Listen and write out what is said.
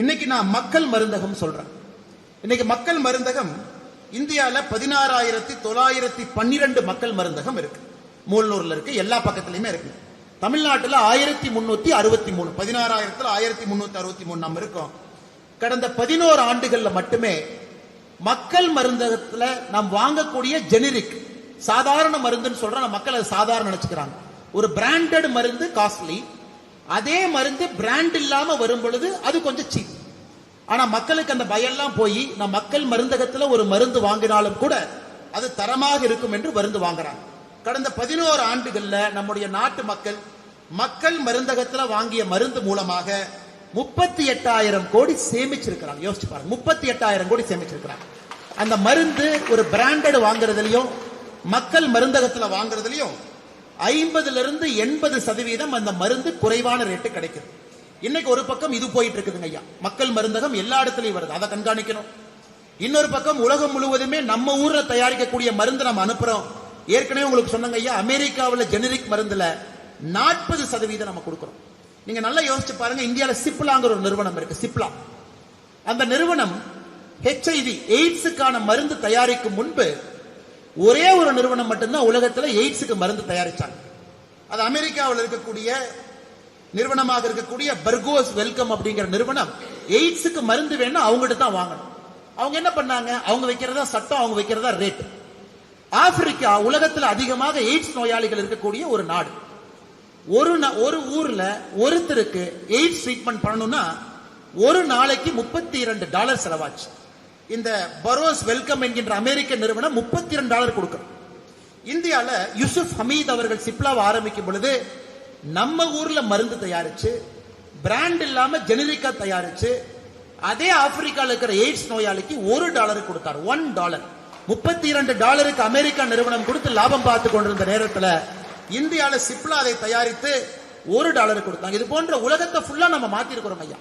இன்னைக்கு நான் மக்கள் மருந்தகம் சொல்றேன். இன்னைக்கு மக்கள் மருந்தகம் இந்தியாவில் பதினாறாயிரத்தி தொள்ளாயிரத்தி பன்னிரெண்டு மக்கள் மருந்தகம் இருக்கு. மூலூர்ல இருக்கு எல்லா பக்கத்துலயுமே இருக்கு. தமிழ்நாட்டில் ஆயிரத்தி முன்னூத்தி அறுபத்தி மூணு பதினாறாயிரத்துல ஆயிரத்தி முன்னூத்தி அறுபத்தி மூணு நம்ம இருக்கோம். கடந்த பதினோரு ஆண்டுகள்ல மட்டுமே மக்கள் மருந்தகத்துல நாம் வாங்கக்கூடிய ஜெனரிக் சாதாரண மருந்துன்னு சொல்றோம் மக்கள் அதை சாதாரண நினைச்சுக்கிறாங்க. ஒரு பிராண்டட் மருந்து காஸ்ட்லி அதே மருந்து பிராண்ட் இல்லாம வரும் பொழுது அது கொஞ்சம் சீப் ஆனா மக்களுக்கு அந்த பயம்லாம் போய் நான் மக்கள் மருந்தகத்துல ஒரு மருந்து வாங்கினாலும் கூட அது தரமாக இருக்கும் என்று மருந்து வாங்குறாங்க. கடந்த பதினோரு ஆண்டுகள்ல நம்முடைய நாட்டு மக்கள் மக்கள் மருந்தகத்துல வாங்கிய மருந்து மூலமாக முப்பத்தி எட்டாயிரம் கோடி சேமிச்சிருக்கிறாங்க. யோசிச்சு பாருங்க முப்பத்தி எட்டாயிரம் கோடி சேமிச்சிருக்கிறாங்க. அந்த மருந்து ஒரு பிராண்டட் வாங்குறதுலயும் மக்கள் மருந்தகத்துல வாங்குறதுலயும் ஐம்பதுல இருந்து எண்பது சதவீதம் அந்த மருந்து குறைவான ரேட்டு கிடைக்குது. இன்னைக்கு ஒரு பக்கம் இது போயிட்டு இருக்குதுங்க ஐயா. மக்கள் மருந்தகம் எல்லா இடத்துலயும் வருது. அதை கண்காணிக்கணும். இன்னொரு பக்கம் உலகம் முழுவதுமே நம்ம ஊர்ல தயாரிக்கக்கூடிய மருந்து நம்ம அனுப்புறோம். ஏற்கனவே உங்களுக்கு சொன்னங்க ஐயா அமெரிக்காவில் ஜெனரிக் மருந்துல நாற்பது சதவீதம் நம்ம கொடுக்குறோம். நீங்க நல்லா யோசிச்சு பாருங்க இந்தியால சிப்லாங்கிற ஒரு நிறுவனம் இருக்கு சிப்லா. அந்த நிறுவனம் ஹெச்ஐவி எய்ட்ஸுக்கான மருந்து தயாரிக்கும் முன்பு ஒரே ஒரு நிறுவனம் மட்டும்தான் உலகத்தில் எய்ட்ஸுக்கு மருந்து தயாரிச்சாங்க. அது அமெரிக்காவில் இருக்கக்கூடிய நிறுவனமாக இருக்கக்கூடிய பர்கோஸ் வெல்கம் அப்படிங்கிற நிறுவனம் எய்ட்ஸுக்கு மருந்து வேணும் அவங்ககிட்ட தான் வாங்கணும். அவங்க என்ன பண்ணாங்க? அவங்க வைக்கிறதா சட்டம் அவங்க வைக்கிறதா ரேட் ஆப்பிரிக்கா உலகத்தில் அதிகமாக எய்ட்ஸ் நோயாளிகள் இருக்கக்கூடிய ஒரு நாடு. ஒரு நா- ஒரு ஊர்ல ஒருத்தருக்கு எய்ட்ஸ் ட்ரீட்மெண்ட் பண்ணணும்னா ஒரு நாளைக்கு முப்பத்தி இரண்டு டாலர் செலவாச்சு. இந்த பரோஸ் வெல்கம் என்கின்ற அமெரிக்க நிறுவனம் முப்பத்தி இரண்டு டாலர் கொடுக்கும். இந்தியால யூசுப் ஹமீத் அவர்கள் சிப்லாவை ஆரம்பிக்கும் பொழுது நம்ம ஊர்ல மருந்து தயாரிச்சு பிராண்ட் இல்லாம ஜெனரிக்கா தயாரிச்சு அதே ஆப்பிரிக்கால இருக்கிற எய்ட்ஸ் நோயாளிக்கு ஒரு டாலர் கொடுத்தார். ஒன் டாலர் முப்பத்தி இரண்டு டாலருக்கு அமெரிக்கா நிறுவனம் கொடுத்து லாபம் பார்த்து கொண்டிருந்த நேரத்துல இந்தியால சிப்லா அதை தயாரித்து ஒரு டாலர் கொடுத்தாங்க. இது போன்ற உலகத்தை ஃபுல்லா நம்ம மாத்திருக்கிறோம் ஐயா.